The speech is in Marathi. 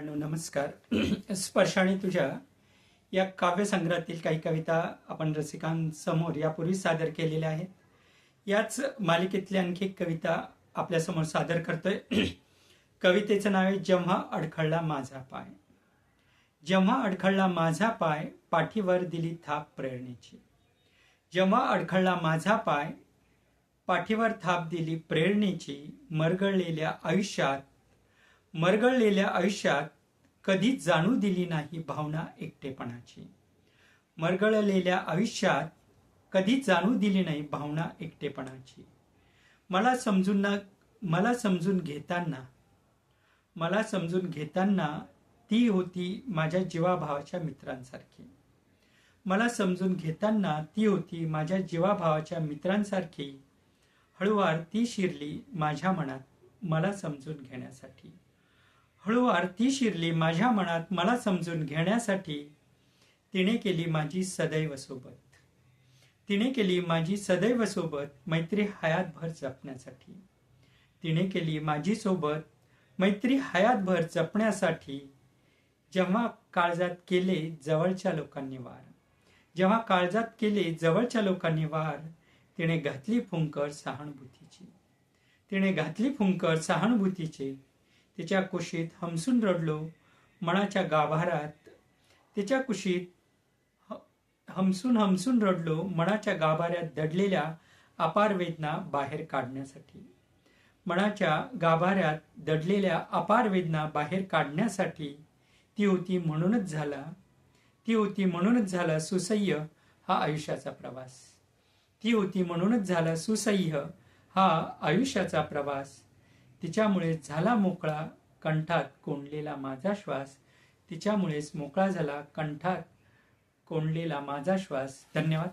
नमस्कार. स्पर्शाने तुझ्या या काव्यसंग्रहातील काही कविता आपण रसिकांसमोर यापूर्वी सादर केलेल्या आहेत. याच मालिकेतली आणखी एक कविता आपल्यासमोर सादर करतोय. कवितेचं नाव आहे जेव्हा अडखळला माझा पाय. जेव्हा अडखळला माझा पाय पाठीवर दिली थाप प्रेरणेची. जेव्हा अडखळला माझा पाय पाठीवर थाप दिली प्रेरणेची मरगळलेल्या आयुष्यात मरगळलेल्या आयुष्यात कधीच जाणू दिली नाही भावना एकटेपणाची. मरगळलेल्या आयुष्यात कधीच जाणू दिली नाही भावना एकटेपणाची. मला समजून ना मला समजून घेताना मला समजून घेताना ती होती माझ्या जीवाभावाच्या मित्रांसारखी. मला समजून घेताना ती होती माझ्या जीवाभावाच्या मित्रांसारखी. हळूवार ती शिरली माझ्या मनात मला समजून घेण्यासाठी. हळूवार ती शिरली माझ्या मनात मला समजून घेण्यासाठी. तिने केली माझी सदैव सोबत. तिने केली माझी सदैव सोबत मैत्री हयातभर जपण्यासाठी. तिने केली माझी सोबत मैत्री हयातभर जपण्यासाठी. जेव्हा काळजात केले जवळच्या लोकांनी वार जेव्हा काळजात केले जवळच्या लोकांनी वार तिने घातली फुंकर सहानुभूतीची. तिने घातली फुंकर सहानुभूतीची तिच्या कुशीत हमसून रडलो मनाच्या गाभारात तिच्या कुशीत हमसून हमसून रडलो मनाच्या गाभाऱ्यात दडलेल्या अपार वेदना बाहेर काढण्यासाठी. मनाच्या गाभाऱ्यात दडलेल्या अपार वेदना बाहेर काढण्यासाठी ती होती म्हणूनच झाला. ती होती म्हणूनच झाला सुसह्य हा आयुष्याचा प्रवास. ती होती म्हणूनच झाला सुसह्य हा आयुष्याचा प्रवास. तिच्यामुळे झाला मोकळा कंठात कोंडलेला माझा श्वास. तिच्यामुळेच मोकळा झाला कंठात कोंडलेला माझा श्वास. धन्यवाद.